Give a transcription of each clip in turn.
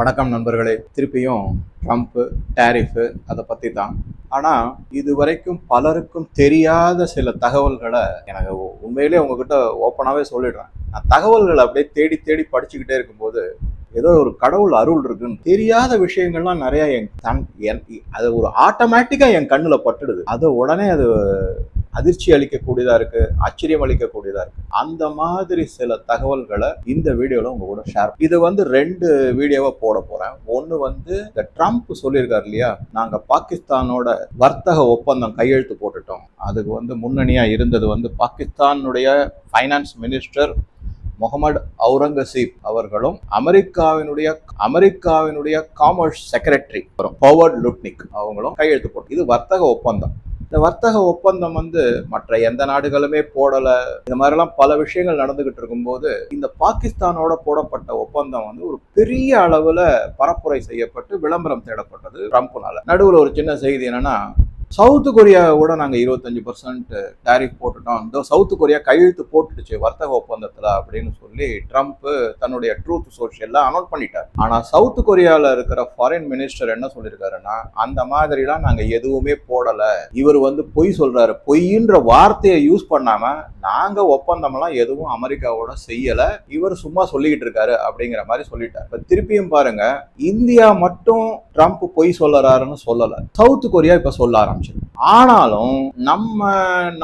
வணக்கம் நண்பர்களே. திருப்பியும் ட்ரம்ப்பு டேரிஃபு அதை பற்றி தான் ஆனால் இது வரைக்கும் பலருக்கும் தெரியாத சில தகவல்களை எனக்கு உண்மையிலேயே உங்ககிட்ட ஓப்பனாகவே சொல்லிடுறேன். நான் தகவல்களை அப்படியே தேடி தேடி படிச்சுக்கிட்டே இருக்கும்போது ஏதோ ஒரு கடவுள் அருள் இருக்குன்னு தெரியாத விஷயங்கள்லாம் நிறையா என் கண் என் அது ஒரு ஆட்டோமேட்டிக்காக என் கண்ணில் பட்டுடுது. அது உடனே அது அதிர்ச்சி அளிக்கக்கூடியதா இருக்கு ஆச்சரியம் அளிக்கக்கூடியதா இருக்கு. அந்த மாதிரி சில தகவல்களை இந்த வீடியோல உங்க கூட ஷேர் இது வந்து ரெண்டு வீடியோவை போட போறேன். ஒன்னு வந்து இந்த ட்ரம்ப் சொல்லியிருக்காரு இல்லையா? நாங்க பாகிஸ்தானோட வர்த்தக ஒப்பந்தம் கையெழுத்து போட்டுட்டோம். அதுக்கு வந்து முன்னணியா இருந்தது வந்து பாகிஸ்தானுடைய ஃபைனான்ஸ் மினிஸ்டர் முகமது அவுரங்கசீப் அவர்களும் அமெரிக்காவினுடைய அமெரிக்காவினுடைய காமர்ஸ் செக்ரட்டரி பவர்ட் லுட்னிக் அவங்களும் கையெழுத்து போட்டு இது வர்த்தக ஒப்பந்தம். இந்த வர்த்தக ஒப்பந்தம் வந்து மற்ற எந்த நாடுகளுமே போடல. இந்த மாதிரிலாம் பல விஷயங்கள் நடந்துகிட்டு இருக்கும்போது இந்த பாகிஸ்தானோட போடப்பட்ட ஒப்பந்தம் வந்து ஒரு பெரிய அளவுல பரப்புரை செய்யப்பட்டு விளம்பரம் தேடப்பட்டது ட்ரம்ப்னால. நடுவில் ஒரு சின்ன செய்தி என்னன்னா சவுத் கொரியாவோட நாங்கள் இருபத்தஞ்சு பர்சன்ட் டேரிஃப் போட்டுட்டோம். இந்த சவுத் கொரியா கையெழுத்து போட்டுடுச்சு வர்த்தக ஒப்பந்தத்தில் அப்படின்னு சொல்லி ட்ரம்ப் தன்னுடைய ட்ரூத் சோஷியலில் அனௌன்ஸ் பண்ணிட்டார். ஆனால் சவுத் கொரியாவில் இருக்கிற ஃபாரின் மினிஸ்டர் என்ன சொல்லியிருக்காருன்னா அந்த மாதிரிலாம் நாங்கள் எதுவுமே போடலை. இவர் வந்து பொய் சொல்கிறாரு பொய்ன்ற வார்த்தையை யூஸ் பண்ணாமல் நாங்கள் ஒப்பந்தம்லாம் எதுவும் அமெரிக்காவோட செய்யலை. இவர் சும்மா சொல்லிக்கிட்டு இருக்காரு அப்படிங்கிற மாதிரி சொல்லிட்டார். இப்போ திருப்பியும் பாருங்க இந்தியா மட்டும் ட்ரம்ப் பொய் சொல்லறாருன்னு சொல்லலை. சவுத் கொரியா இப்போ சொல்ல ஆரம்பிச்சு ஆனாலும் நம்ம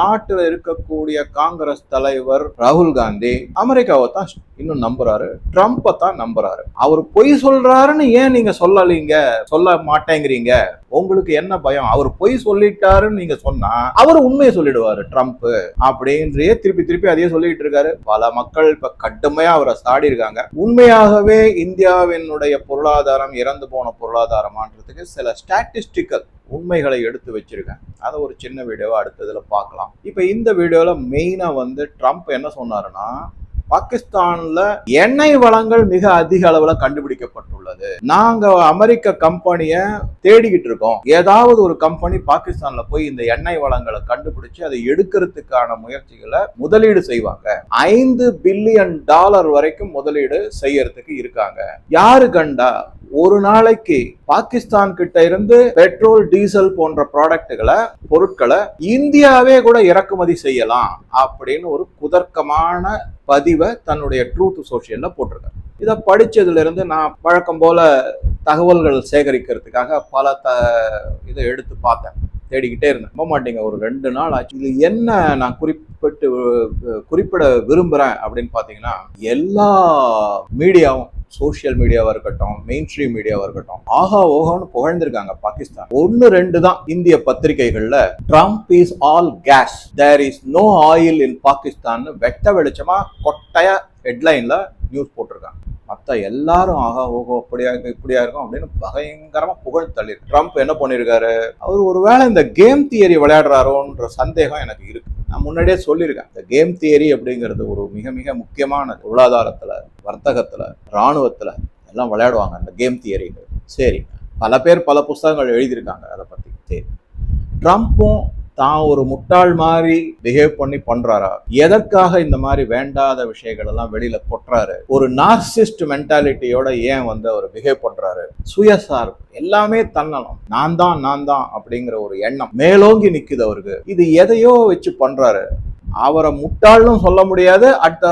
நாட்டில் இருக்கக்கூடிய காங்கிரஸ் தலைவர் ராகுல் காந்தி அமெரிக்காவை தான் இன்னும் நம்புறாரு. ட்ரம்ப்பை தான் நம்புறாரு. அவர் பொய் சொல்றாருன்னு ஏன் நீங்க சொல்லலீங்க? சொல்ல மாட்டேங்கிறீங்க. உங்களுக்கு என்ன பயம்? அவர் பொய் சொல்லிட்டாருன்னு நீங்க சொன்னா அவர் உண்மையை சொல்லிடுவாரு ட்ரம்ப் அப்படின்றே திருப்பி திருப்பி அதையே சொல்லிட்டு இருக்காரு. பல மக்கள் இப்ப கடுமையா அவரை சாடி இருக்காங்க உண்மையாகவே இந்தியாவினுடைய பொருளாதாரம் இறந்து போன பொருளாதாரமான்றதுக்கு சில ஸ்டாட்டிஸ்டிக்கல் உண்மைகளை எடுத்து வச்சிருக்கேன். அதை ஒரு சின்ன வீடியோவை அடுத்ததில் பார்க்கலாம். இப்போ இந்த வீடியோவில் மெயினாக வந்து ட்ரம்ப் என்ன சொன்னாருன்னா பாகிஸ்தான்ல எண்ணெய் வளங்கள் மிக அதிக அளவுல கண்டுபிடிக்கப்பட்டுள்ளது. நாங்க அமெரிக்க கம்பெனிய தேடிக்கிட்டு இருக்கோம். ஏதாவது ஒரு கம்பெனி பாகிஸ்தான்ல போய் இந்த எண்ணெய் வளங்களை கண்டுபிடிச்சு அதை எடுக்கிறதுக்கான முயற்சிகளை முதலீடு செய்வாங்க. ஐந்து பில்லியன் டாலர் வரைக்கும் முதலீடு செய்யறதுக்கு இருக்காங்க. யாரு கண்டா? ஒரு நாளைக்கு பாகிஸ்தான் கிட்ட இருந்து பெட்ரோல் டீசல் போன்ற ப்ராடக்ட்டுகளை பொருட்களை இந்தியாவே கூட இறக்குமதி செய்யலாம் அப்படின்னு ஒரு குதர்க்கமான பதிவை தன்னுடைய ட்ரூத் சோஷியலில் போட்டிருக்காரு. இதை படித்ததுலேருந்து நான் வழக்கம் போல் தகவல்கள் சேகரிக்கிறதுக்காக பல த இதை எடுத்து பார்த்தேன். தேடிக்கிட்டே இருந்தேன். நம்ப மாட்டீங்க ஒரு ரெண்டு நாள் ஆச்சு. இது என்ன நான் குறிப்பிட்டு குறிப்பிட விரும்புகிறேன் அப்படின்னு பார்த்தீங்கன்னா எல்லா மீடியாவும் சோஷியல் மீடியாவாக இருக்கட்டும் மெயின் ஸ்ட்ரீம் மீடியாவாக இருக்கட்டும் ஆஹா ஓஹான்னு புகழ்ந்திருக்காங்க பாகிஸ்தான். ஒன்று ரெண்டு தான் இந்திய பத்திரிகைகளில் Trump is all gas there is no oil in Pakistan வெட்ட வெளிச்சமாக கொட்டைய ஹெட்லைனில் நியூஸ் போட்டிருக்காங்க. மற்ற எல்லாரும் ஆகா ஓஹோ அப்படியா இருக்கும் இப்படியா இருக்கும்? அப்படின்னு பயங்கரமா புகழ் தள்ளி ட்ரம்ப் என்ன பண்ணிருக்காரு? அவர் ஒருவேளை இந்த கேம் தியரி விளையாடுறாரோன்ற சந்தேகம் எனக்கு இருக்கு. நான் முன்னாடியே சொல்லியிருக்கேன். இந்த கேம் தியரி அப்படிங்கிறது ஒரு மிக மிக முக்கியமான பொருளாதாரத்துல வர்த்தகத்துல இராணுவத்துல எல்லாம் விளையாடுவாங்க அந்த கேம் தியரிங்கிறது சரி பல பேர் பல புஸ்தகங்கள் எழுதியிருக்காங்க அதை பத்தி. சரி. ட்ரம்ப்பும் தான் ஒரு முட்டாள் மாதிரி பிஹேவ் பண்ணி பண்றாரா? எதற்காக இந்த மாதிரி வேண்டாத விஷயங்கள் எல்லாம் வெளியில கொட்டுறாரு? ஒரு நார்சிஸ்ட் மென்டாலிட்டியோட ஏன் வந்து அவர் பிஹேவ் பண்றாரு? சுயசார்பு. எல்லாமே தன்னலம். நான் தான் நான் தான் அப்படிங்கிற ஒரு எண்ணம் மேலோங்கி நிக்குது அவருக்கு. இது எதையோ வச்சு பண்றாரு. அவரை முட்டாள்னும் சொல்ல முடியாது. அட்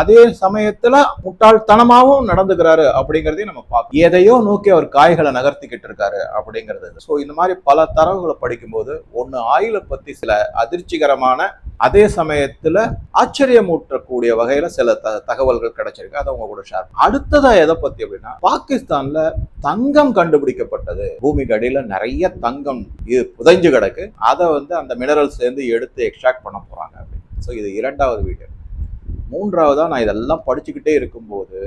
அதே சமயத்துல முட்டாள்தனமாகவும் நடந்துக்கிறாரு அப்படிங்கறதையும் நம்ம பார்க்கணும். எதையோ நோக்கி அவர் காய்களை நகர்த்திக்கிட்டு இருக்காரு அப்படிங்கிறது. ஸோ இந்த மாதிரி பல தரவுகளை படிக்கும்போது ஒன்னு ஆயிலை பத்தி சில அதிர்ச்சிகரமான அதே சமயத்துல ஆச்சரியமூட்டக்கூடிய வகையில சில த தகவல்கள் கிடைச்சிருக்கு. அதை உங்க கூட ஷேர் அடுத்ததா எதை பத்தி அப்படின்னா பாகிஸ்தான்ல தங்கம் கண்டுபிடிக்கப்பட்டது. பூமிக்கு அடியில நிறைய தங்கம் இது புதைஞ்சு கிடக்கு. அதை வந்து அந்த மினரல் சேர்ந்து எடுத்து எக்ஸ்ட்ராக்ட் பண்ண போறாங்க அப்படின்னு. ஸோ இது இரண்டாவது வீடியோ மூன்றாவதாக நான் இதெல்லாம் படிச்சுக்கிட்டே இருக்கும்போது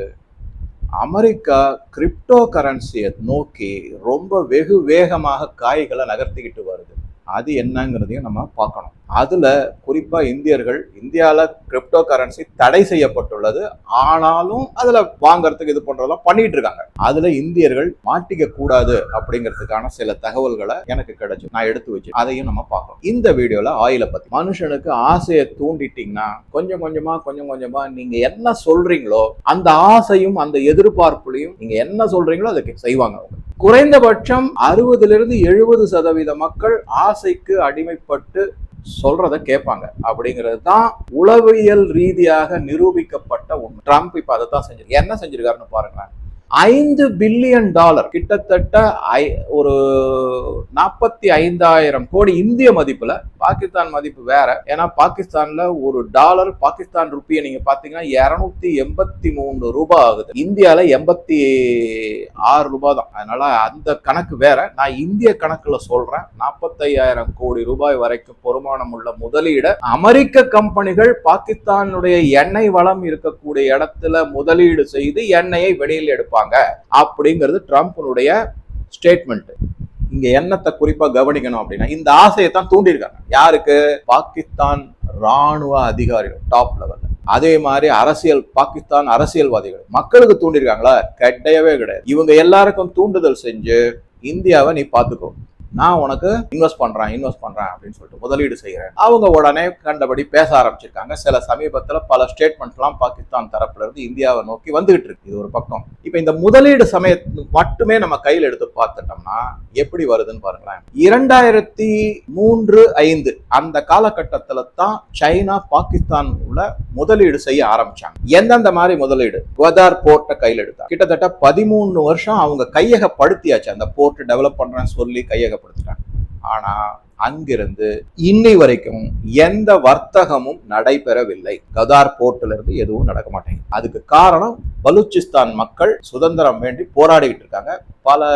அமெரிக்கா கிரிப்டோ கரன்சியை நோக்கி ரொம்ப வெகு வேகமாக காய்களை நகர்த்திக்கிட்டு வருது. அது என்னங்கிறதையும் நம்ம பார்க்கணும். அதில் குறிப்பாக இந்தியர்கள் இந்தியாவில் கிரிப்டோ கரன்சி தடை செய்யப்பட்டுள்ளது. ஆனாலும் அதில் வாங்குறதுக்கு இது பண்ணுறதெல்லாம் பண்ணிட்டு இருக்காங்க. அதில் இந்தியர்கள் மாட்டிக்க கூடாது அப்படிங்கிறதுக்கான சில தகவல்களை எனக்கு கிடைச்சு நான் எடுத்து வச்சு அதையும் நம்ம பார்க்கணும். இந்த வீடியோவில் ஆயிலை பற்றி மனுஷனுக்கு ஆசையை தூண்டிட்டீங்கன்னா கொஞ்சம் கொஞ்சமாக கொஞ்சம் கொஞ்சமாக நீங்கள் என்ன சொல்கிறீங்களோ அந்த ஆசையும் அந்த எதிர்பார்ப்புலையும் நீங்கள் என்ன சொல்கிறீங்களோ அதுக்கு செய்வாங்க குறைந்தபட்சம் அறுபதுலேருந்து எழுபது சதவீத மக்கள் ஆசை ஆசைக்கு அடிமைப்பட்டு சொல்றத கேட்பாங்க. அப்படிங்கிறது தான் உளவியல் ரீதியாக நிரூபிக்கப்பட்ட உண்மை ட்ரம்ப் இப்போ அதை தான் செஞ்சிருக்கு என்ன செஞ்சிருக்காருன்னு பாருங்களேன். ஐந்து பில்லியன் டாலர் கிட்டத்தட்ட ஐ- ஒரு நாற்பத்தி ஐந்தாயிரம் கோடி இந்திய மதிப்புல பாகிஸ்தான் மதிப்பு வேற. ஏன்னா பாகிஸ்தான்ல ஒரு டாலர் பாகிஸ்தான் ருப்பியை நீங்க பாத்தீங்கன்னா இருநூத்தி எண்பத்தி மூணு ரூபாய் ஆகுது. இந்தியால எண்பத்தி ஆறு ரூபாய் தான். அதனால அந்த கணக்கு வேற. நான் இந்திய கணக்குல சொல்றேன் நாற்பத்தையாயிரம் கோடி ரூபாய் வரைக்கும் பொறுமானம் உள்ள முதலீடு அமெரிக்க கம்பெனிகள் பாகிஸ்தானுடைய எண்ணெய் வளம் இருக்கக்கூடிய இடத்துல முதலீடு செய்து எண்ணெயை வெளியில் எடுப்பாங்க. அப்படிங்கிறது ட்ரம்ப்னுடைய ஸ்டேட்மெண்ட் இங்க என்னத்தை குறிப்பா கவனிக்கணும் அப்படின்னா இந்த ஆசையை தான் தூண்டியிருக்காங்க. யாருக்கு? பாகிஸ்தான் ராணுவ அதிகாரிகள் டாப் லெவல்ல அதே மாதிரி அரசியல் பாகிஸ்தான் அரசியல்வாதிகள். மக்களுக்கு தூண்டிருக்காங்களா கிடையவே கிடையாது. இவங்க எல்லாருக்கும் தூண்டுதல் செஞ்சு இந்தியாவை நீ பாத்துக்கோ நான் உனக்கு இன்வெஸ்ட் பண்றேன் இன்வெஸ்ட் பண்றேன் அப்படின்னு சொல்லிட்டு முதலீடு செய்கிறேன். அவங்க உடனே கண்டபடி பேச ஆரம்பிச்சிருக்காங்க. சில சமீபத்தில் பல ஸ்டேட்மெண்ட்லாம் பாகிஸ்தான் தரப்புல இருந்து இந்தியாவை நோக்கி வந்துகிட்டு இருக்கு. இது ஒரு பக்கம். இப்போ இந்த முதலீடு சமய மட்டுமே நம்ம கையில் எடுத்து பார்த்துட்டோம்னா எப்படி வருதுன்னு பாருங்களேன். இரண்டாயிரத்தி மூன்று ஐந்து அந்த காலகட்டத்தில் தான் சைனா பாகிஸ்தான் உள்ள முதலீடு செய்ய ஆரம்பிச்சாங்க. எந்தெந்த மாதிரி முதலீடு? கோதார் போர்ட்டை கையில் எடுத்தாங்க. கிட்டத்தட்ட பதிமூணு வருஷம் அவங்க கையகப்படுத்தியாச்சு. அந்த போர்ட் டெவலப் பண்றேன்னு சொல்லி தெரியப்படுத்திட்டாங்க ஆனால் அங்கிருந்து இன்னை வரைக்கும் எந்த வர்த்தகமும் நடைபெறவில்லை. கதார் போர்ட்ல இருந்து எதுவும் நடக்க மாட்டேங்குது. அதுக்கு காரணம் பலூச்சிஸ்தான் மக்கள் சுதந்திரம் வேண்டி போராடிக்கிட்டு இருக்காங்க. பல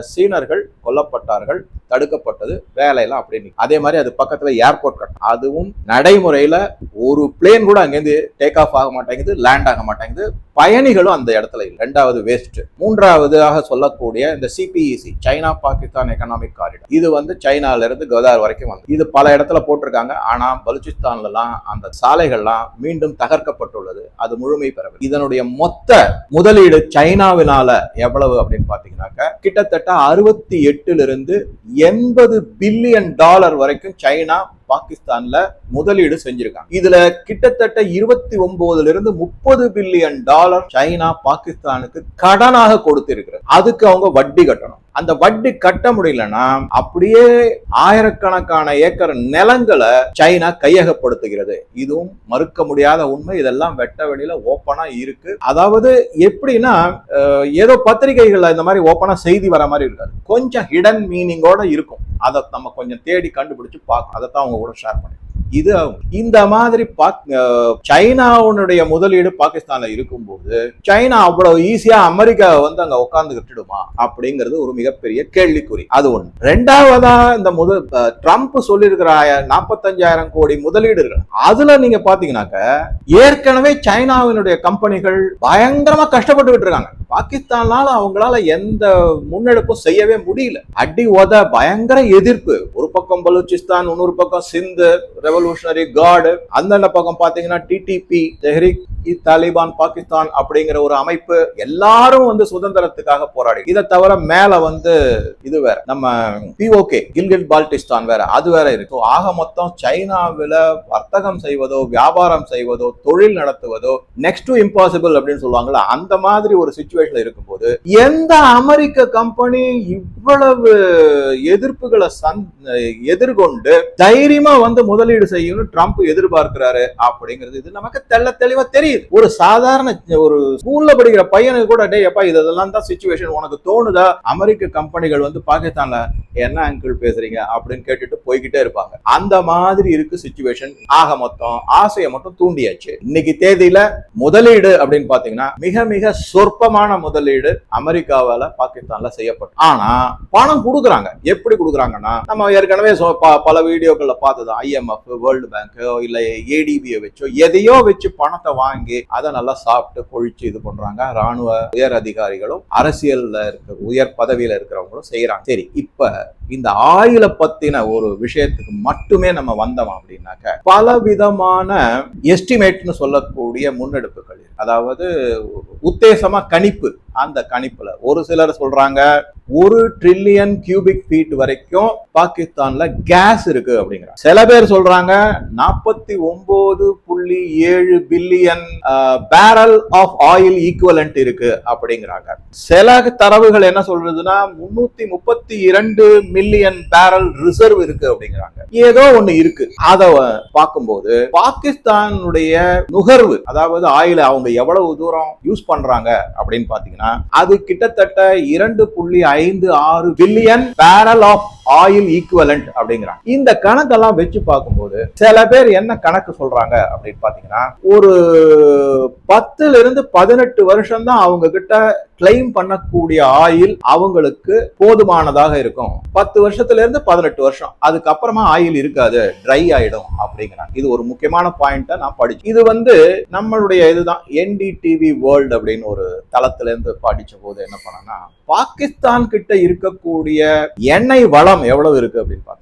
சீனர்கள் கொல்லப்பட்டார்கள் தடுக்கப்பட்டது வேலையெல்லாம் அப்படி அதே மாதிரி அது பக்கத்துல ஏர்போர்ட் கட்டணும். அதுவும் நடைமுறையில ஒரு பிளேன் கூட அங்கேருந்து டேக் ஆஃப் ஆக மாட்டேங்குது லேண்ட் ஆக மாட்டேங்குது. பயணிகளும் அந்த இடத்துல இல்லை. ரெண்டாவது வேஸ்ட் மூன்றாவதாக சொல்லக்கூடிய இந்த CPEC China Pakistan economic corridor இது வந்து சைனால இருந்து கதார் வரைக்கும் வந்து இது பல இடத்துல போட்டிருக்காங்க. ஆனா பலுச்சிஸ்தான்லாம் அந்த சாலைகள்லாம் மீண்டும் தகர்க்கப்பட்டுள்ளது. அது முழுமை பெறவில்லை. இதனுடைய மொத்த முதலீடு சைனாவினால எவ்வளவு அப்படின்னு பாத்தீங்கன்னாக்க கிட்டத்தட்ட அறுபத்தி எட்டுல இருந்து எண்பது பில்லியன் டாலர் வரைக்கும் சைனா பாகிஸ்தான்ல முதலீடு செஞ்சிருக்காங்க. இதுல கிட்டத்தட்ட இருபத்தி ஒன்பதுல இருந்து முப்பது பில்லியன் டாலர் சைனா பாகிஸ்தானுக்கு கடனாக கொடுத்திருக்கிறது. அதுக்கு அவங்க வட்டி கட்டணும். அந்த வட்டி கட்ட முடியலன்னா அப்படியே ஆயிரக்கணக்கான ஏக்கர் நிலங்களை சைனா கையகப்படுத்துகிறது. இதுவும் மறுக்க முடியாத உண்மை. இதெல்லாம் வெட்ட வெளியில ஓப்பனா இருக்கு. அதாவது எப்படின்னா ஏதோ பத்திரிகைகள்ல இந்த மாதிரி ஓப்பனா செய்தி வர மாதிரி இருக்காது. கொஞ்சம் ஹிடன் மீனிங்கோட இருக்கும். அதை நம்ம கொஞ்சம் தேடி கண்டுபிடிச்சு பார்க்கணும் அதை தான் அவங்க கூட ஷேர் பண்ணி இது இந்த மாதிரி பாக் சைனாவுடைய முதலீடு பாகிஸ்தான்ல இருக்கும்போது சைனா அவ்வளவு ஈஸியா அமெரிக்கா வந்து அங்க உட்கார்ந்து கட்டிடுமா அப்படிங்கிறது ஒரு மிகப்பெரிய கேள்விக்குறி. அது ஒண்ணு. ரெண்டாவதா இந்த முதல் ட்ரம்ப் சொல்லியிருக்கிற நாற்பத்தஞ்சாயிரம் கோடி முதலீடுகள். அதுல நீங்க பாத்தீங்கன்னாக்க ஏற்கனவே சைனாவினுடைய கம்பெனிகள் பயங்கரமா கஷ்டப்பட்டுக்கிட்டு இருக்காங்க பாகிஸ்தானால அவங்களால எந்த முன்னெடுப்பும் செய்யவே முடியல. அடி உத பயங்கர எதிர்ப்பு. ஒரு பக்கம் பலூச்சிஸ்தான் இன்னொரு பக்கம் சிந்து ரெவல்யூஷனரி கார்டு அந்தந்த பக்கம் பாத்தீங்கன்னா டிடிபி தெஹ்ரிக் தாலிபான் பாகிஸ்தான் அப்படிங்கிற ஒரு அமைப்பு எல்லாரும் வந்து சுதந்திரத்துக்காக போராடி. இதை தவிர மேல வந்து இது வேற. நம்ம பிஓகே கில்கிட் பால்டிஸ்தான் வேற. அது வேற இருக்கு. ஆக மொத்தம் சைனாவில வர்த்தகம் செய்வதோ வியாபாரம் செய்வதோ தொழில் நடத்துவதோ நெக்ஸ்ட் டு இம்பாசிபிள் அப்படின்னு சொல்லுவாங்கல்ல அந்த மாதிரி ஒரு சுச்சுவேஷன்ல இருக்கும்போது எந்த அமெரிக்க கம்பெனி இவ்வளவு எதிர்ப்புகளை சந் எதிர்கொண்டு தைரியமா வந்து முதலீடு செய்யணும்னு ட்ரம்ப் எதிர்பார்க்கிறாரு அப்படிங்கிறது இது நமக்கு தெள்ள தெளிவா மாதிரி ஒரு சாதாரண ஒரு ஸ்கூல்ல படிக்கிற பையனுக்கு கூட டே அப்பா இதெல்லாம் தான் சுச்சுவேஷன் உனக்கு தோணுதா? அமெரிக்க கம்பெனிகள் வந்து பாகிஸ்தான்ல என்ன அங்கிள் பேசுறீங்க? அப்படின்னு கேட்டுட்டு போய்கிட்டே இருப்பாங்க. அந்த மாதிரி இருக்கு சுச்சுவேஷன் ஆக மொத்தம் ஆசையை மட்டும் தூண்டியாச்சு. இன்னைக்கு தேதியில முதலீடு அப்படின்னு பாத்தீங்கன்னா மிக மிக சொற்பமான முதலீடு அமெரிக்காவால பாகிஸ்தான்ல செய்யப்படும் ஆனா பணம் கொடுக்குறாங்க. எப்படி கொடுக்குறாங்கன்னா நம்ம ஏற்கனவே ப- பல வீடியோக்கள்ல பார்த்ததும் ஐஎம்எஃப் வேர்ல்டு பேங்க் இல்ல ஏடிபியை வச்சோ எதையோ வச்சு பணத்தை வாங்கி அதை நல்லா சாப்பிட்டு கொழிச்சு இது பண்றாங்க. ராணுவ உயர் அதிகாரிகளும் அரசியல்ல இருக்க உயர் பதவியில இருக்கிறவங்களும் செய்யறாங்க. சரி இப்ப இந்த ஆயில பத்தின ஒரு விஷயத்துக்கு மட்டுமே நம்ம வந்தோம் அப்படின்னாக்க பல விதமான எஸ்டிமேட்னு சொல்லக்கூடிய முன்னெடுப்புகள் அதாவது உத்தேசமா கணிப்பு அந்த கணிப்புல. ஒரு சிலர் சொல்றாங்க ஒரு ட்ரில்லியன் கியூபிக் ஃபீட் வரைக்கும் பாகிஸ்தான்ல கேஸ் இருக்கு அப்படிங்கிறாங்க. சில பேர் சொல்றாங்க நாற்பத்தி ஒன்பது புள்ளி ஏழு billion barrel of oil equivalent இருக்கு அப்படிங்கிறாங்க. சில தரவுகள் என்ன சொல்றதுன்னா முன்னூத்தி முப்பத்தி இரண்டு மில்லியன் பேரல் ரிசர்வ் இருக்கு அப்படிங்கிறாங்க. ஏதோ ஒண்ணு இருக்கு. அதை பார்க்கும்போது பாகிஸ்தானுடைய நுகர்வு அதாவது ஆயில அவங்க எவ்வளவு தூரம் யூஸ் பண்றாங்க அப்படின்னு பாத்தீங்கன்னா அது கிட்டத்தட்ட இரண்டு புள்ளி ஐந்து ஆறு billion barrel of oil equivalent அப்படிங்கிறாங்க. இந்த கணக்கெல்லாம் வச்சு பார்க்கும்போது சில பேர் என்ன கணக்கு சொல்றாங்க அப்படின்னு பாத்தீங்கன்னா ஒரு பத்துல இருந்து பதினெட்டு வருஷம் தான் அவங்க கிட்ட கிளைம் பண்ணக்கூடிய ஆயில் அவங்களுக்கு போதுமானதாக இருக்கும். பத்து வருஷத்துல இருந்து பதினெட்டு வருஷம். அதுக்கப்புறமா ஆயில் இருக்காது ட்ரை ஆயிடும் அப்படிங்கிறாங்க. இது ஒரு முக்கியமான பாயிண்ட்டை நான் படிச்சு இது வந்து நம்மளுடைய இதுதான் என்டிடிவி வேர்ல்டு அப்படின்னு ஒரு தளத்துல இருந்து படிச்ச போது என்ன பண்ணனா பாகிஸ்தான் கிட்ட இருக்கக்கூடிய எண்ணெய் வளம் எவ்வளவு இருக்கு அப்படின்னு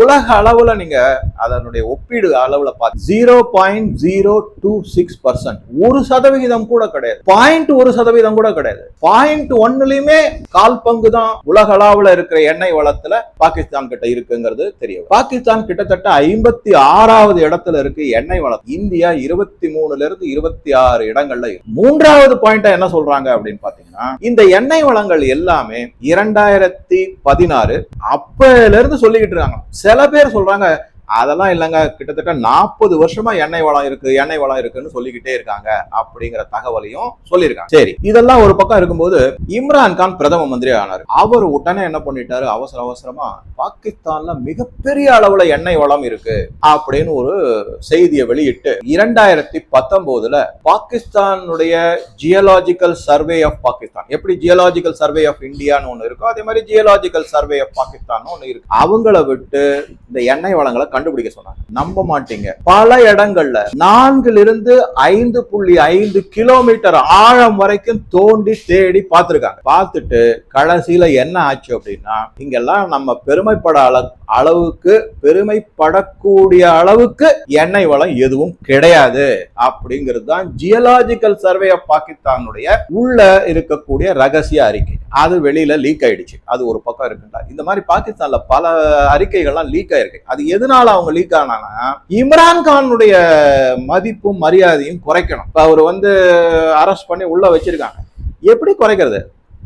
உலக அளவுல நீங்க அதனுடைய ஒப்பீடு அளவுல பார்த்து zero point zero two six percent ஒரு சதவிகிதம் கூட கிடையாது. பாயிண்ட் ஒரு சதவீதம் கூட கிடையாது. பாயிண்ட் ஒன்னுலயுமே கால் பங்கு தான் உலக அளவில் இருக்கிற எண்ணெய் வளத்துல பாகிஸ்தான் கிட்ட இருக்குங்கிறது தெரியும் பாகிஸ்தான் கிட்டத்தட்ட ஐம்பத்தி ஆறாவது இடத்துல இருக்கு எண்ணெய் வளம் இந்தியா இருபத்தி மூணுல இருந்து இருபத்தி ஆறு இடங்கள்ல இருக்கு. மூன்றாவது பாயிண்டா என்ன சொல்றாங்க அப்படின்னு பாத்தீங்கன்னா இந்த எண்ணெய் வளங்கள் எல்லாமே இரண்டாயிரத்தி பதினாறு அப்பல இருந்து சொல்லிக்கிட்டு இருக்காங்க. சில பேர் சொல்றாங்க அதெல்லாம் இல்லைங்க. கிட்டத்தட்ட நாற்பது வருஷமா எண்ணெய் வளம் இருக்கு எண்ணெய் வளம் இருக்குன்னு சொல்லிக்கிட்டே இருக்காங்க அப்படிங்கிற தகவலையும் சொல்லியிருக்காங்க. சரி இதெல்லாம் ஒரு பக்கம் இருக்கும்போது இம்ரான் கான் பிரதம மந்திரி ஆனார். அவர் உடனே என்ன பண்ணிட்டாரு? அவசர அவசரமா பாகிஸ்தான்ல மிகப்பெரிய அளவுல எண்ணெய் வளம் இருக்கு அப்படின்னு ஒரு செய்தியை வெளியிட்டு இரண்டாயிரத்தி பத்தொன்பதுல பாகிஸ்தானுடைய ஜியலாஜிக்கல் சர்வே ஆஃப் பாகிஸ்தான் எப்படி ஜியலாஜிக்கல் சர்வே ஆஃப் இந்தியான்னு ஒன்று இருக்கோ அதே மாதிரி ஜியலாஜிக்கல் சர்வே ஆஃப் பாகிஸ்தான் ஒன்று இருக்கு. அவங்கள விட்டு இந்த எண்ணெய் வளங்களை கண்டுபிடிக்க சொன்னாங்க. நம்ப மாட்டீங்க. பல இடங்கள்ல நான்குல இருந்து ஐந்து புள்ளி ஐந்து கிலோமீட்டர் ஆழம் வரைக்கும் தோண்டி தேடி பார்த்திருக்காங்க. பார்த்துட்டு கடைசியில என்ன ஆச்சு அப்படின்னா இங்கெல்லாம் நம்ம பெருமைப்பட அள- அளவுக்கு பெருமைப்படக்கூடிய அளவுக்கு எண்ணெய் வளம் எதுவும் கிடையாது. அப்படிங்கிறது தான் ஜியலாஜிக்கல் சர்வே ஆஃப் பாகிஸ்தானுடைய உள்ள இருக்கக்கூடிய ரகசிய அறிக்கை. அது வெளியில லீக் ஆயிடுச்சு. அது ஒரு பக்கம் இருக்குண்டா. இந்த மாதிரி பாகிஸ்தான்ல பல அறிக்கைகள்லாம் லீக் ஆயிருக்கு. அது எதனால அவங்க லீக் ஆனானா இம்ரான் கானுடைய மதிப்பும் மரியாதையும் குறைக்கணும். இப்ப அவர் வந்து அரெஸ்ட் பண்ணி உள்ள வச்சிருக்காங்க. எப்படி குறைக்கிறது?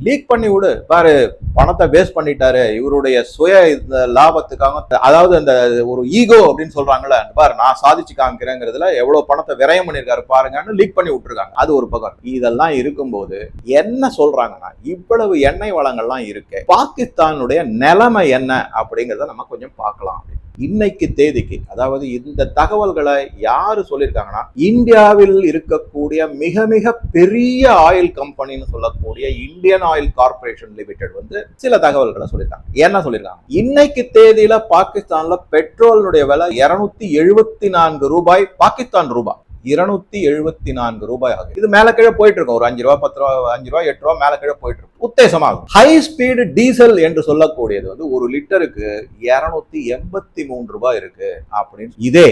லீக் பண்ணி விடு. பாரு பணத்தை வேஸ்ட் பண்ணிட்டாரு. இவருடைய சுய இந்த லாபத்துக்காக அதாவது அந்த ஒரு ஈகோ அப்படின்னு சொல்றாங்கல்ல பாரு நான் சாதிச்சு காமிக்கிறேங்கிறதுல எவ்வளவு பணத்தை விரயம் பண்ணிருக்காரு பாருங்கன்னு லீக் பண்ணி விட்டுருக்காங்க. அது ஒரு பக்கம். இதெல்லாம் இருக்கும்போது என்ன சொல்றாங்கன்னா இவ்வளவு எண்ணெய் வளங்கள்லாம் இருக்கு பாகிஸ்தானுடைய நிலைமை என்ன அப்படிங்கிறத நம்ம கொஞ்சம் பார்க்கலாம். இன்னைக்கு தேதிக்கு அதாவது இந்த தகவல்களை யாரு சொல்லியிருக்காங்கன்னா இந்தியாவில் இருக்கக்கூடிய மிக மிக பெரிய ஆயில் கம்பெனின்னு சொல்லக்கூடிய இந்தியன் ஆயில் கார்பரேஷன் லிமிடெட் வந்து சில தகவல்களை சொல்லியிருக்காங்க. என்ன சொல்லியிருக்காங்க? இன்னைக்கு தேதியில பாகிஸ்தான்ல பெட்ரோலினுடைய விலை இருநூத்தி எழுபத்தி நான்கு ரூபாய் பாகிஸ்தான் ரூபாய். இருநூத்தி எழுபத்தி நான்கு ரூபாய் ஆகும் இது மேல கீழே போயிட்டு இருக்கும் ஒரு அஞ்சு ரூபா பத்து ரூபா அஞ்சு ரூபா எட்டு ரூபா மேல கீழே போயிட்டு இருக்கும் உத்தேசமாகும். ஹை ஸ்பீடு டீசல் என்று சொல்லக்கூடியது வந்து ஒரு லிட்டருக்கு இருநூத்தி எண்பத்தி மூணு ரூபாய் இருக்கு அப்படின்னு. இதே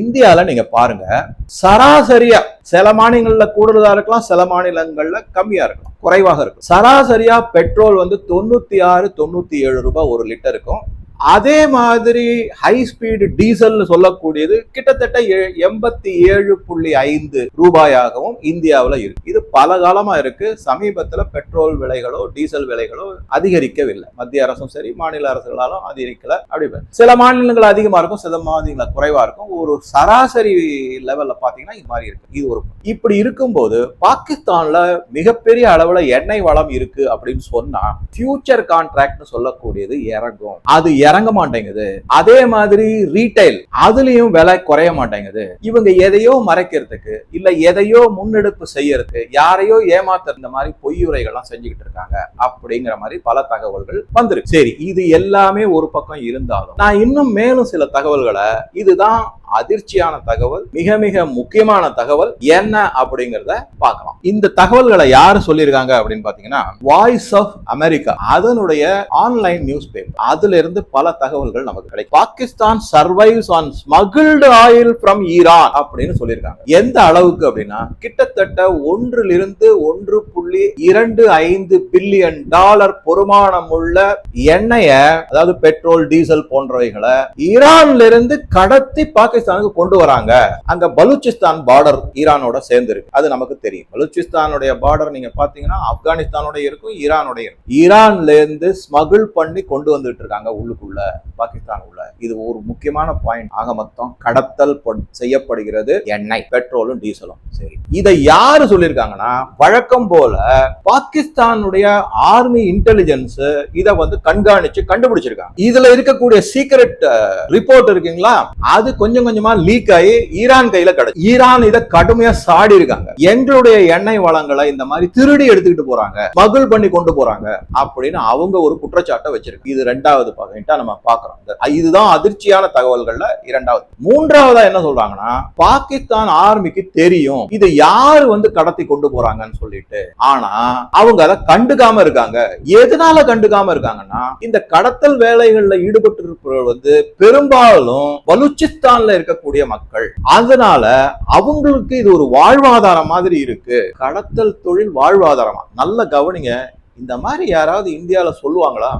இந்தியால நீங்க பாருங்க சராசரியா சில மாநிலங்கள்ல கூடுதலா இருக்கலாம் சில மாநிலங்கள்ல கம்மியா இருக்கலாம் குறைவாக இருக்கும். சராசரியா பெட்ரோல் வந்து தொண்ணூத்தி ஆறு தொண்ணூத்தி ஏழு ரூபாய் ஒரு லிட்டருக்கும் அதே மாதிரி ஹை ஸ்பீடு டீசல்னு சொல்லக்கூடியது கிட்டத்தட்ட எ- எண்பத்தி ஏழு புள்ளி ஐந்து ரூபாயாகவும் இந்தியாவில் இருக்கு. இது பல காலமா இருக்கு. சமீபத்தில் பெட்ரோல் விலைகளோ டீசல் விலைகளோ அதிகரிக்கவில்லை. மத்திய அரசும் சரி மாநில அரசுகளாலும் அதிகரிக்கல. அப்படி சில மாநிலங்கள் அதிகமா இருக்கும் சில மாநிலங்கள் குறைவா இருக்கும். ஒரு சராசரி லெவல்ல பாத்தீங்கன்னா இது மாதிரி இருக்கு. இது ஒரு இப்படி இருக்கும்போது பாகிஸ்தான்ல மிகப்பெரிய அளவுல எண்ணெய் வளம் இருக்கு அப்படின்னு சொன்னா ஃபியூச்சர் கான்ட்ராக்ட்னு சொல்லக்கூடியது இறங்கும். அது இறங்க மாட்டேங்குது. அதே மாதிரி ரீட்டைல் அதுலயும் விலை குறைய மாட்டேங்குது. இவங்க எதையோ மறைக்கிறதுக்கு இல்ல எதையோ முன்னெடுப்பு செய்யறதுக்கு யாரையோ ஏமாத்த இந்த மாதிரி பொய்யுரைகள்லாம் செஞ்சுக்கிட்டு இருக்காங்க அப்படிங்கிற மாதிரி பல தகவல்கள் வந்துருக்கு. சரி இது எல்லாமே ஒரு பக்கம் இருந்தாலும் நான் இன்னும் மேலும் சில தகவல்களை இதுதான் அதிர்ச்சியான தகவல் மிக மிக முக்கியமான தகவல் என்ன அப்படிங்கறத பார்க்கலாம். இந்த தகவல்களை யார் சொல்லியிருக்காங்க அப்படின்னு பாத்தீங்கன்னா வாய்ஸ் ஆஃப் அமெரிக்கா அதனுடைய ஆன்லைன் நியூஸ் பேப்பர் அதுல இருந்து பல தகவல்கள் நமக்கு கிடைக்கும். Pakistan survives on smuggled oil from Iran அப்படின்னு சொல்லியிருக்காங்க. எந்த அளவுக்கு அப்படின்னா கிட்டத்தட்ட ஒன்றிலிருந்து ஒன்று புள்ளி இரண்டு ஐந்து பில்லியன் டாலர் பொறுமானம் உள்ள எண்ணெய அதாவது பெட்ரோல் டீசல் போன்றவைகளை ஈரான்ல இருந்து கடத்தி பாகிஸ்தானுக்கு கொண்டு வராங்க. அங்க பலூச்சிஸ்தான் பார்டர் ஈரானோட சேர்ந்து இருக்கு அது நமக்கு தெரியும். பலூச்சிஸ்தானுடைய பார்டர் நீங்க பாத்தீங்கன்னா ஆப்கானிஸ்தானோட இருக்கும் ஈரானோட இருக்கும். ஈரான்ல இருந்து ஸ்மகிள் பண்ணி கொண்டு வந்துட்டு இருக்காங்க உள்ளுக்குள்ள பாகிஸ்தான் உள்ள இது ஒரு முக்கியமான பாயிண்ட் ஆக மொத்தம் கடத்தல் செய்யப்படுகிறது. எண்ணெய் பெட்ரோலும் டீசலும். சரி. இதை யாரு சொல்லியிருக்காங்கன்னா வழக்கம் போல பாகிஸ்தானுடைய ஆர்மி இன்டெலிஜென்ஸ் இதை வந்து கண்காணிச்சு கண்டுபிடிச்சிருக்காங்க. இதுல இருக்கக்கூடிய சீக்ரெட் ரிப்போர்ட் இருக்குங்களா? அது கொஞ்சம் கொஞ்சமா லீக் ஆகி ஈரான் கையில கிடைச்சு. ஈரான் இதை கடுமையா சாடி இருக்காங்க. எங்களுடைய எண்ணெய் வளங்களை இந்த மாதிரி திருடி எடுத்துக்கிட்டு போறாங்க. மகுள் பண்ணி கொண்டு போறாங்க அப்படின்னு அவங்க ஒரு குற்றச்சாட்டை வச்சிருக்கு. இது ரெண்டாவது பாயிண்டா நம்ம பாக்குறோம் இதுதான் அதிர்ச்சியான தகவல்கள்ல இரண்டாவது. மூன்றாவதா என்ன சொல்றாங்கன்னா பாகிஸ்தான் ஆர்மிக்கு தெரியும். இதை யாரு வந்து கடத்தி கொண்டு போறாங்கன்னு சொல்லிட்டு. ஆனா அவங்க அதை கண்டுக்காம இருக்காங்க. எதனால கண்டுக்காம இருக்காங்கன்னா இந்த கடத்தல் வேலைகள்ல ஈடுபட்டு இருப்பவர்கள் வந்து பெரும்பாலும் பலுச்சிஸ்தான்ல இருக்கக்கூடிய மக்கள். அதனால அவங்களுக்கு இது ஒரு வாழ்வாதாரம் மாதிரி இருக்கு. கடத்தல் தொழில் வாழ்வாதாரமா? நல்ல கவனிங்க. இந்த மாதிரி யாராவது இந்தியால சொல்லுவாங்களா?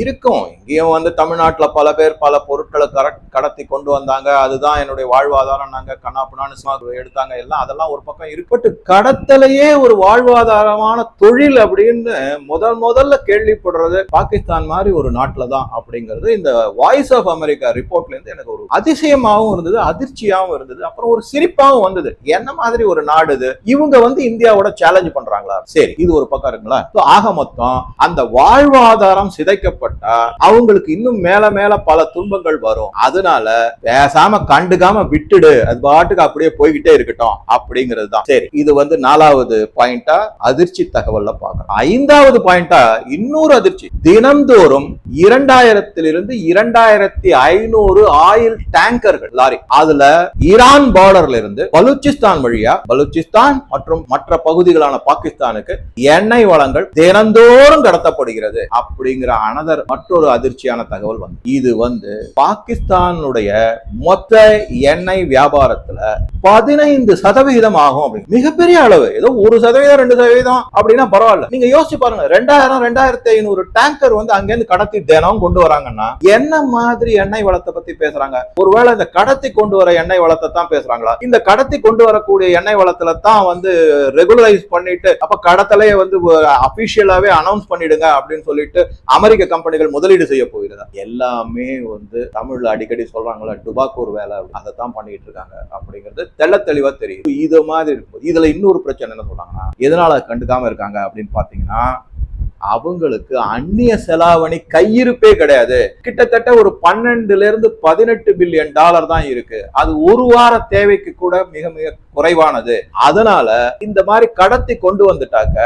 இருக்கும். இங்கேயும் வந்து தமிழ்நாட்டில் பல பேர் பல பொருட்களை கர கடத்தி கொண்டு வந்தாங்க. அதுதான் என்னுடைய வாழ்வாதாரம். நாங்கள் கண்ணாப்புனான்னு சும்மா எடுத்தாங்க. எல்லாம் அதெல்லாம் ஒரு பக்கம் இருக்கு. பட் கடத்தலையே ஒரு வாழ்வாதாரமான தொழில் அப்படின்னு முதல் முதல்ல கேள்விப்படுறது பாகிஸ்தான் மாதிரி ஒரு நாட்டில் தான் அப்படிங்கிறது இந்த வாய்ஸ் ஆஃப் அமெரிக்கா ரிப்போர்ட்லேருந்து எனக்கு ஒரு அதிசயமாகவும் இருந்தது அதிர்ச்சியாகவும் இருந்தது. அப்புறம் ஒரு சிரிப்பாகவும் வந்தது. என்ன மாதிரி ஒரு நாடு இது? இவங்க வந்து இந்தியாவோட சேலஞ்ச் பண்றாங்களா? சரி இது ஒரு பக்கம் இருக்குங்களா? ஆக மொத்தம் அந்த வாழ்வாதாரம் சிதைக்க ஏற்பட்டா அவங்களுக்கு இன்னும் மேல மேல பல துன்பங்கள் வரும். அதனால பேசாம கண்டுக்காம விட்டுடு. அது பாட்டுக்கு அப்படியே போய்கிட்டே இருக்கட்டும் அப்படிங்கிறது தான் சரி இது வந்து நாலாவது பாயிண்டா அதிர்ச்சி தகவல்ல பார்க்கறோம். ஐந்தாவது பாயிண்டா இன்னொரு அதிர்ச்சி. தினம்தோறும் இரண்டாயிரத்திலிருந்து இரண்டாயிரத்தி ஐநூறு ஆயில் டேங்கர்கள் லாரி அதுல ஈரான் பார்டர்ல இருந்து பலூச்சிஸ்தான் வழியா பலூச்சிஸ்தான் மற்றும் மற்ற பகுதிகளான பாகிஸ்தானுக்கு எண்ணெய் வளங்கள் தினந்தோறும் கடத்தப்படுகிறது அப்படிங்கிற அதர் மற்றொரு அதிர்ச்சியான தகவல் வந்து இது வந்து பாகிஸ்தானுடைய மொத்த எண்ணெய் வியாபாரத்துல பதினைந்து சதவிகிதம் ஆகும் அப்படின்னு. மிகப்பெரிய அளவு. ஏதோ ஒரு சதவீதம் ரெண்டு சதவீதம் அப்படின்னா பரவாயில்ல. நீங்க யோசிச்சு பாருங்க ரெண்டாயிரம் ரெண்டாயிரத்தி ஐநூறு டேங்கர் வந்து அங்கிருந்து கடத்தி தினம் கொண்டு வராங்கன்னா என்ன மாதிரி எண்ணெய் வளத்தை பத்தி பேசுறாங்க? ஒருவேளை இந்த கடத்தி கொண்டு வர எண்ணெய் வளத்தை தான் பேசுறாங்களா? இந்த கடத்தி கொண்டு வரக்கூடிய எண்ணெய் வளத்துல தான் வந்து ரெகுலரைஸ் பண்ணிட்டு அப்ப கடத்தலையே வந்து அபிஷியலாவே அனௌன்ஸ் பண்ணிடுங்க அப்படின்னு சொல்லிட்டு அமெரிக்க கம்பெனிகள் முதலீடு செய்ய போகிறதா? எல்லாமே வந்து தமிழ்ல அடிக்கடி சொல்றாங்களா டுபாக்கூர் வேலை அதை தான் பண்ணிட்டு இருக்காங்க. அப்படிங்கிறது தெள்ள தெளிவா தெரியும் இது மாதிரி இருக்கும் இதுல இன்னொரு பிரச்சனை என்ன சொல்றாங்கன்னா எதனால கண்டுக்காம இருக்காங்க? அப்படின்னு பாத்தீங்கன்னா அவங்களுக்கு அந்நிய செலாவணி கையிருப்பே கிடையாது. கிட்டத்தட்ட ஒரு பன்னெண்டுல இருந்து பதினெட்டு பில்லியன் டாலர் தான் இருக்கு. அது ஒரு வார தேவைக்கு கூட மிக மிக குறைவானது. அதனால இந்த மாதிரி கடத்தி கொண்டு வந்துட்டாக்க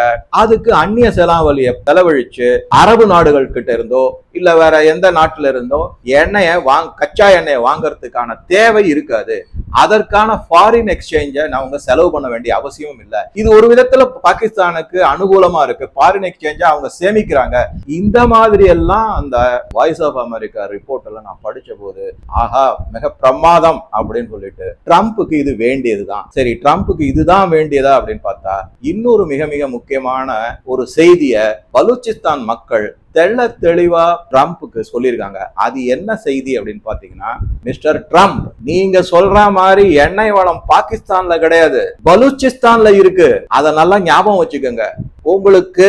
அதுக்கு அந்நிய செலாவளியை செலவழிச்சு அரபு நாடுகள் கிட்ட இருந்தோ இல்ல வேற எந்த நாட்டுல இருந்தோ எண்ணெயை வாங்க கச்சா எண்ணெயை வாங்குறதுக்கான தேவை இருக்காது. அதற்கான ஃபாரின் எக்ஸ்சேஞ்சை அவங்க செலவு பண்ண வேண்டிய அவசியமும் இல்லை. இது ஒரு விதத்துல பாகிஸ்தானுக்கு அனுகூலமா இருக்கு. ஃபாரின் எக்ஸ்சேஞ்சை அவங்க சேமிக்கிறாங்க. இந்த மாதிரி எல்லாம் அந்த வாய்ஸ் ஆஃப் அமெரிக்கா ரிப்போர்ட் எல்லாம் நான் படிச்ச போது ஆஹா மிக பிரமாதம் அப்படின்னு சொல்லிட்டு ட்ரம்ப்புக்கு இது வேண்டியதுதான். சரி ட்ரம்ப்புக்கு இதுதான் வேண்டியதா அப்படின்னு பார்த்தா இன்னொரு மிக மிக முக்கியமான ஒரு செய்தியை பலூச்சிஸ்தான் மக்கள் தெள்ள தெளிவா ட்ரம்ப்புக்கு சொல்லியிருக்காங்க. அது என்ன செய்தி அப்படின்னு பாத்தீங்கன்னா மிஸ்டர் ட்ரம்ப் நீங்க சொல்ற மாதிரி எண்ணெய் வளம் பாகிஸ்தான்ல கிடையாது பலூச்சிஸ்தான்ல இருக்கு. அதை நல்லா ஞாபகம் வச்சுக்கோங்க. உங்களுக்கு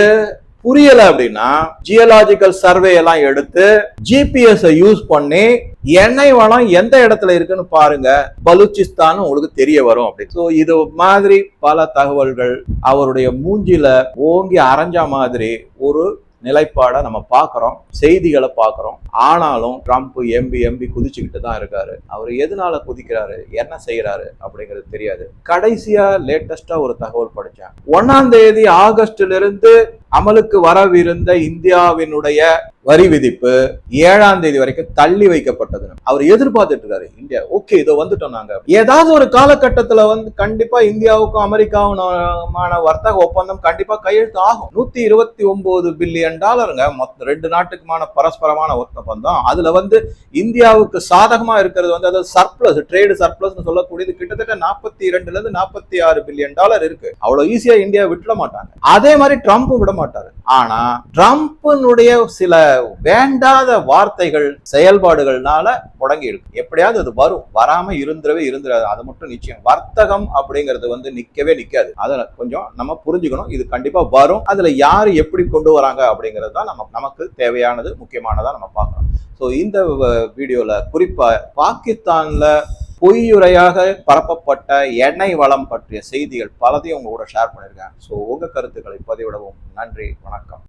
புரியல அப்படின்னா ஜியலாஜிக்கல் சர்வே எல்லாம் எடுத்து ஜிபிஎஸ் யூஸ் பண்ணி எண்ணெய் வளம் எந்த இடத்துல இருக்குன்னு பாருங்க. பலூச்சிஸ்தான் உங்களுக்கு தெரிய வரும் அப்படி. ஸோ இது மாதிரி பல தகவல்கள் அவருடைய மூஞ்சில ஓங்கி அரைஞ்ச மாதிரி ஒரு நிலைப்பாடை நம்ம பார்க்குறோம் செய்திகளை பார்க்குறோம். ஆனாலும் ட்ரம்ப் எம்பி எம்பி குதிச்சுக்கிட்டு தான் இருக்காரு. அவர் எதனால குதிக்கிறாரு? என்ன செய்கிறாரு அப்படிங்கிறது தெரியாது. கடைசியா லேட்டஸ்டா ஒரு தகவல் படித்தேன். ஒன்னாம் தேதி ஆகஸ்டிலிருந்து அமலுக்கு வரவிருந்த இந்தியாவினுடைய வரி விதிப்பு ஏழாம் தேதி வரைக்கும் தள்ளி வைக்கப்பட்டது. அவர் எதிர்பார்த்துட்டு இருக்காரு இந்தியா ஓகே இதோ வந்துட்டோம் நாங்க. ஏதாவது ஒரு காலகட்டத்துல வந்து கண்டிப்பா இந்தியாவுக்கும் அமெரிக்காவுமான வர்த்தக ஒப்பந்தம் கண்டிப்பா கையெழுத்து ஆகும். நூத்தி இருபத்தி ஒன்பது பில்லியன் டாலருங்க மொத்த ரெண்டு நாட்டுக்குமான பரஸ்பரமான ஒப்பந்தம். அதுல வந்து இந்தியாவுக்கு சாதகமா இருக்கிறது வந்து அதாவது சர்ப்ளஸ் ட்ரேடு சர்ப்ளஸ் சொல்லக்கூடியது கிட்டத்தட்ட நாற்பத்தி ரெண்டுல இருந்து நாற்பத்தி ஆறு பில்லியன் டாலர் இருக்கு. அவ்வளவு ஈஸியா இந்தியா விட்டுட மாட்டாங்க. அதே மாதிரி ட்ரம்ப் விட மாட்டாரு. ஆனா ட்ரம்ப்னுடைய சில வேண்டாத வார்த்தைகள் செயல்பாடுகள்னால முடங்கி இருக்கு. எப்படியாவது அது வரும். வராம இருந்துடவே இருந்துடாது. அது மட்டும் நிச்சயம். வர்த்தகம் அப்படிங்கிறது வந்து நிக்கவே நிக்காது. அதை கொஞ்சம் நம்ம புரிஞ்சுக்கணும். இது கண்டிப்பா வரும். அதுல யாரு எப்படி கொண்டு வராங்க அப்படிங்கிறது தான் நம்ம நமக்கு தேவையானது முக்கியமானதா நம்ம பார்க்கணும். ஸோ இந்த வீடியோல குறிப்பா பாகிஸ்தான்ல பொய்யுரையாக பரப்பப்பட்ட எண்ணெய் வளம் பற்றிய செய்திகள் பலதையும் உங்க கூட ஷேர் பண்ணியிருக்கேன். ஸோ உங்க கருத்துக்களை பதிவிடவும். நன்றி. வணக்கம்.